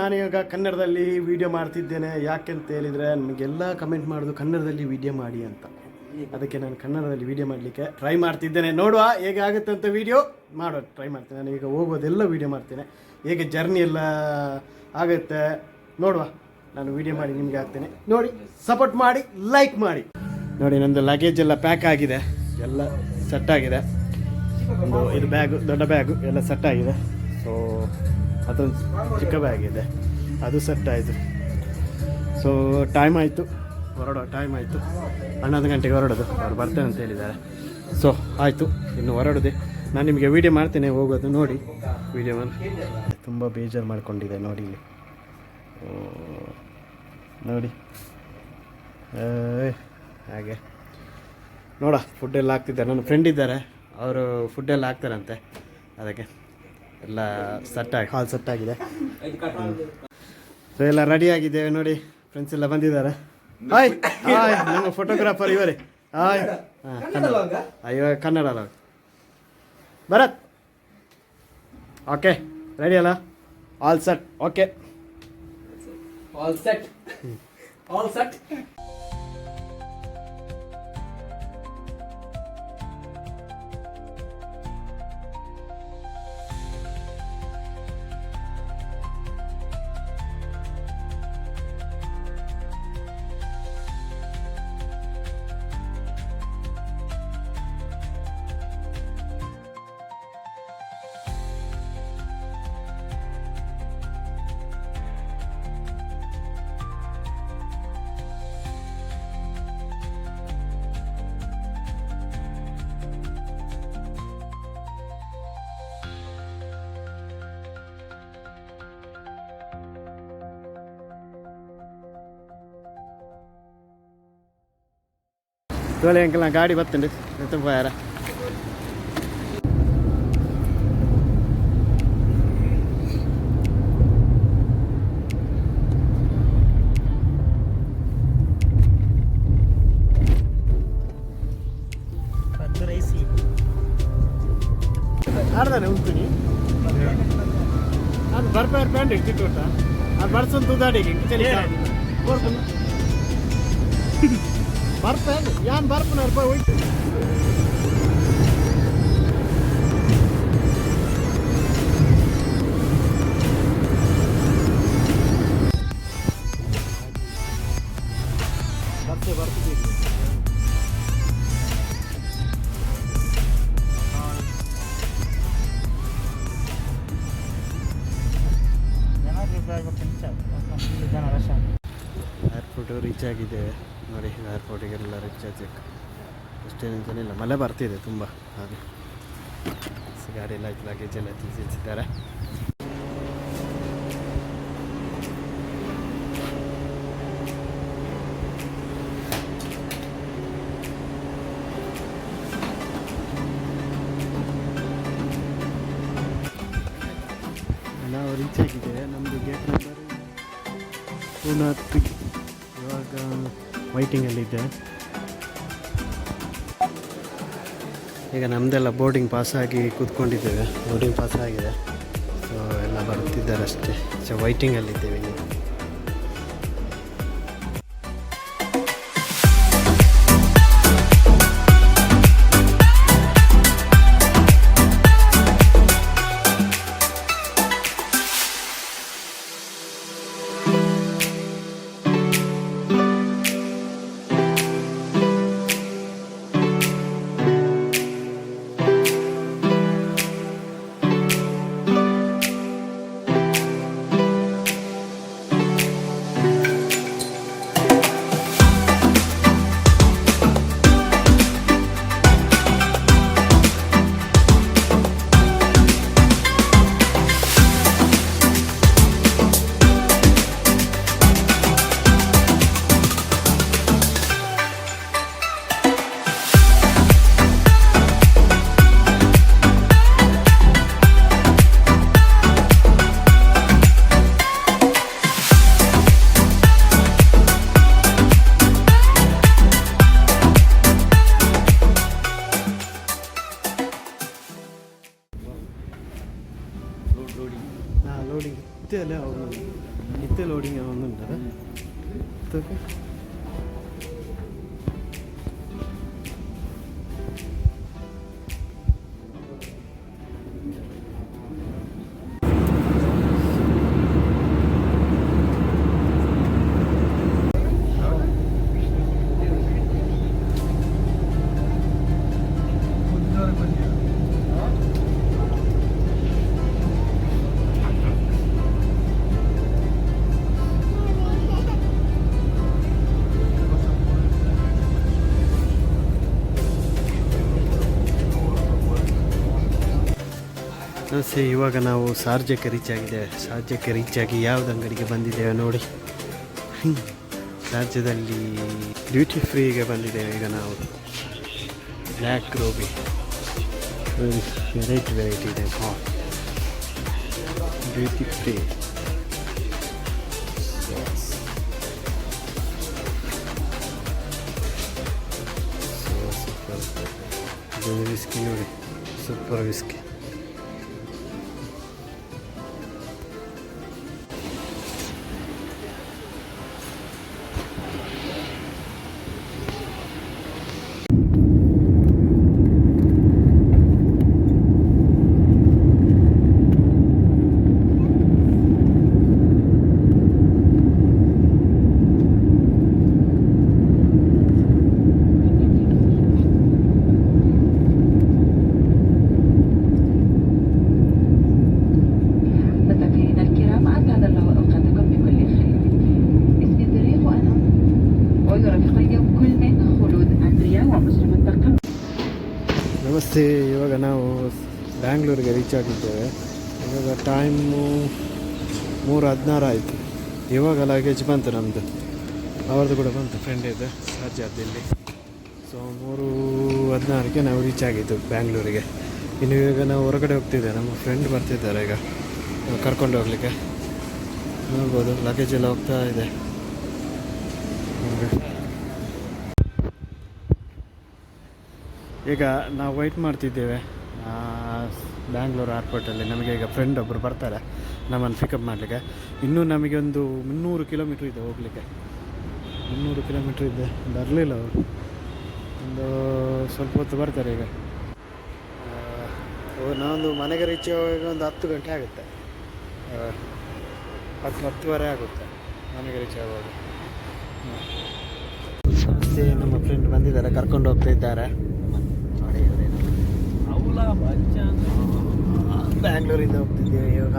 ನಾನು ಇವಾಗ ಕನ್ನಡದಲ್ಲಿ ವಿಡಿಯೋ ಮಾಡ್ತಿದ್ದೇನೆ. ಯಾಕೆಂತ ಹೇಳಿದರೆ ನನಗೆಲ್ಲ ಕಮೆಂಟ್ ಮಾಡೋದು ಕನ್ನಡದಲ್ಲಿ ವಿಡಿಯೋ ಮಾಡಿ ಅಂತ. ಅದಕ್ಕೆ ನಾನು ಕನ್ನಡದಲ್ಲಿ ವಿಡಿಯೋ ಮಾಡಲಿಕ್ಕೆ ಟ್ರೈ ಮಾಡ್ತಿದ್ದೇನೆ. ನೋಡುವ ಹೇಗೆ ಆಗುತ್ತೆ ಅಂತ ವಿಡಿಯೋ ಮಾಡೋ ಟ್ರೈ ಮಾಡ್ತೇನೆ. ನಾನು ಈಗ ಹೋಗೋದೆಲ್ಲ ವಿಡಿಯೋ ಮಾಡ್ತೇನೆ. ಹೇಗೆ ಜರ್ನಿ ಎಲ್ಲ ಆಗುತ್ತೆ ನೋಡುವ. ನಾನು ವಿಡಿಯೋ ಮಾಡಿ ನಿಮಗೆ ಹಾಕ್ತೇನೆ. ನೋಡಿ ಸಪೋರ್ಟ್ ಮಾಡಿ ಲೈಕ್ ಮಾಡಿ. ನೋಡಿ, ನಂದು ಲಗೇಜ್ ಎಲ್ಲ ಪ್ಯಾಕ್ ಆಗಿದೆ. ಎಲ್ಲ ಸೆಟ್ ಆಗಿದೆ. ಒಂದು ಇದು ಬ್ಯಾಗು ದೊಡ್ಡ ಬ್ಯಾಗು ಎಲ್ಲ ಸೆಟ್ ಆಗಿದೆ. ಸೊ ಅದೊಂದು ಚಿಕ್ಕ ಬ್ಯಾಗ್ ಇದೆ. ಅದು ಸೆಟ್ ಆಯಿತು. ಸೊ ಟೈಮ್ ಆಯಿತು. ಹೊರಡೋ ಟೈಮ್ ಆಯಿತು. ಹನ್ನೊಂದು ಗಂಟೆಗೆ ಹೊರಡೋದು. ಅವ್ರು ಬರ್ತೇನೆ ಅಂತ ಹೇಳಿದ್ದಾರೆ. ಸೊ ಆಯಿತು. ಇನ್ನು ಹೊರಡದೆ. ನಾನು ನಿಮಗೆ ವೀಡಿಯೋ ಮಾಡ್ತೇನೆ. ಹೋಗೋದು ನೋಡಿ. ವೀಡಿಯೋವನ್ನು ತುಂಬ ಬೇಜಾರು ಮಾಡ್ಕೊಂಡಿದೆ ನೋಡಿ ಇಲ್ಲಿ. ನೋಡಿ. ಹಾಗೆ. ನೋಡ ಫುಡ್ಡೆಲ್ಲ ಹಾಕ್ತಿದ್ದಾರೆ. ನನ್ನ ಫ್ರೆಂಡ್ ಇದ್ದಾರೆ. ಅವರು ಫುಡ್ಡೆಲ್ಲ ಹಾಕ್ತಾರಂತೆ. ಅದಕ್ಕೆ. ಎಲ್ಲ ಸೆಟ್ ಆಗಿ. ಹಾಲ್ ಸೆಟ್ ಆಗಿದೆ. ಸೊ ಎಲ್ಲ ರೆಡಿ ಆಗಿದ್ದೇವೆ ನೋಡಿ. ಫ್ರೆಂಡ್ಸ್ ಎಲ್ಲ ಬಂದಿದ್ದಾರೆ. ಹಾಯ್ ಹಾಯ್ ನಮ್ಮ ಫೋಟೋಗ್ರಾಫರ್ ಇವರೇ. ಹಾಯ್ ಹಾಂ ಕನ್ನಡ ಅಯ್ಯೋ ಕನ್ನಡ ಅಲ್ಲ ಭರತ್. ಓಕೆ ರೆಡಿ ಅಲ್ಲ? All set okay all set all set. ತೋಳೆ ಅಂಕಲ್ ನಾ ಗಾಡಿ ಬರ್ತೇನೆ ಎತ್ತ ಯಾರ ಆಡ್ದಾನೆ ಉಂಟು ಅದು ಬರ್ಪಾರ ಪ್ಯಾಂಟ್ ಇಟ್ಟಿಟ್ಟು ಅದು ಬರ್ಸೊಂದು ತುದಾಡಿಗೆ ಚಳಿ ಕೋರ್ಕೊಂಡು ಬರ್ಪೇನು ಯಾನ್ ಬರ್ಪನ ರೂಪಾಯಿ ಹೋಯ್ತು ಬರ್ತೆ ಬರ್ತಿದ್ದೀವಿ ಏರ್ಪೋರ್ಟ್ ರೀಚ್ ಆಗಿದೆ. ನೋಡಿ ಏರ್ಪೋರ್ಟಿಗೆಲ್ಲ ರೀಚ್ ಆಗಬೇಕು ಅಷ್ಟೇನು ಜನ ಇಲ್ಲ. ಮಳೆ ಬರ್ತಿದೆ ತುಂಬ. ಹಾಗೆ. ಗಾಡಿ ಎಲ್ಲ ಲಗೇಜ್ ಎಲ್ಲ ತಿಳಿಸಿದ್ದಾರೆ ನಾವು ರೀಚ್ ಆಗಿದೆ. ನಮ್ಮದು ಗೇಟ್ ನಂಬರ್ ಪೂನಾತ್ ಇವಾಗ ವೈಟಿಂಗಲ್ಲಿದ್ದೆ ಈಗ ನಮ್ಮದೆಲ್ಲ ಬೋರ್ಡಿಂಗ್ ಪಾಸ್ ಆಗಿ ಕೂತ್ಕೊಂಡಿದ್ದೇವೆ. ಬೋರ್ಡಿಂಗ್ ಪಾಸ್ ಆಗಿದೆ ಸೊ ಎಲ್ಲ ಬರ್ತಿದ್ದಾರೆ ಅಷ್ಟೇ. ಸೊ ವೈಟಿಂಗಲ್ಲಿದ್ದೇವೆ നിത്യമല്ല ആവുന്നുണ്ട് നിത്യ ലോഡിങ് ആവുന്നുണ്ട്. ഇതൊക്കെ ನಮಸ್ತೆ, ಇವಾಗ ನಾವು ಸಾರ್ಜಕ್ಕೆ ರೀಚ್ ಆಗಿದ್ದೇವೆ ಸಾರ್ಜಕ್ಕೆ ರೀಚ್ ಆಗಿ ಯಾವ್ದು ಅಂಗಡಿಗೆ ಬಂದಿದ್ದೇವೆ ನೋಡಿ. ರಾಜ್ಯದಲ್ಲಿ ಡ್ಯೂಟಿ ಫ್ರೀಗೆ ಬಂದಿದ್ದೇವೆ. ಈಗ ನಾವು ಬ್ಲ್ಯಾಕ್ ರೋಬಿ ವೆರೈಟಿ ವೆರೈಟಿ ಇದೆ. ಹಾಂ. ಡ್ಯೂಟಿ ಫ್ರೀ ಸೂಪರ್ ವಿಸ್ಕಿ ನೋಡಿ. ಸೂಪರ್ ವಿಸ್ಕಿ ನಮಸ್ತೆ ಇವಾಗ ನಾವು ಬ್ಯಾಂಗ್ಳೂರಿಗೆ ರೀಚ್ ಆಗಿದ್ದೇವೆ. ಇವಾಗ ಟೈಮು ಮೂರು ಹದಿನಾರು ಆಯಿತು. ಇವಾಗ ಲಗೇಜ್ ಬಂತು ನಮ್ಮದು ಅವ್ರದ್ದು ಕೂಡ ಬಂತು. ಫ್ರೆಂಡ್ ಇದೆ ಸಾಧ್ಯಾದಲ್ಲಿ ಸೊ ಮೂರು ಹದಿನಾರಕ್ಕೆ ನಾವು ರೀಚ್ ಆಗಿದ್ದು ಬ್ಯಾಂಗ್ಳೂರಿಗೆ. ಇನ್ನು ಇವಾಗ ನಾವು ಹೊರಗಡೆ ಹೋಗ್ತಿದ್ದೆ ನಮ್ಮ ಫ್ರೆಂಡ್ ಬರ್ತಿದ್ದಾರೆ ಈಗ. ಕರ್ಕೊಂಡು ಹೋಗ್ಲಿಕ್ಕೆ. ನೋಡ್ಬೋದು ಲಗೇಜ್ ಎಲ್ಲ ಹೋಗ್ತಾ ಇದೆ ಹಂಗೆ. ಈಗ ನಾವು ವೆಯ್ಟ್ ಮಾಡ್ತಿದ್ದೇವೆ. ಬ್ಯಾಂಗ್ಳೂರು ಏರ್ಪೋರ್ಟಲ್ಲಿ ನಮಗೆ ಈಗ ಫ್ರೆಂಡ್ ಒಬ್ಬರು ಬರ್ತಾರೆ ನಮ್ಮನ್ನು ಪಿಕಪ್ ಮಾಡಲಿಕ್ಕೆ. ಇನ್ನೂ ನಮಗೆ ಒಂದು ಮುನ್ನೂರು ಕಿಲೋಮೀಟ್ರ್ ಇದೆ ಹೋಗಲಿಕ್ಕೆ. ಮುನ್ನೂರು ಕಿಲೋಮೀಟ್ರ್ ಇದೆ. ಬರಲಿಲ್ಲ ಅವರು. ಒಂದು ಸ್ವಲ್ಪ ಹೊತ್ತು ಬರ್ತಾರೆ ಈಗ. ನಾವೊಂದು ಮನೆಗೆ ರೀಚ್ ಆಗುವಾಗ ಒಂದು ಹತ್ತು ಗಂಟೆ ಆಗುತ್ತೆ. ಹತ್ತು, ಹತ್ತುವರೆ ಆಗುತ್ತೆ ಮನೆಗೆ ರೀಚ್ ಆಗುವಾಗ. ನಮ್ಮ ಫ್ರೆಂಡ್ ಬಂದಿದ್ದಾರೆ, ಕರ್ಕೊಂಡು ಹೋಗ್ತಾ ಇದ್ದಾರೆ. 콜라 많지 않아? ಬ್ಯಾಂಗ್ಳೂರಿಂದ ಹೋಗ್ತಿದ್ದೀವಿ ಇವಾಗ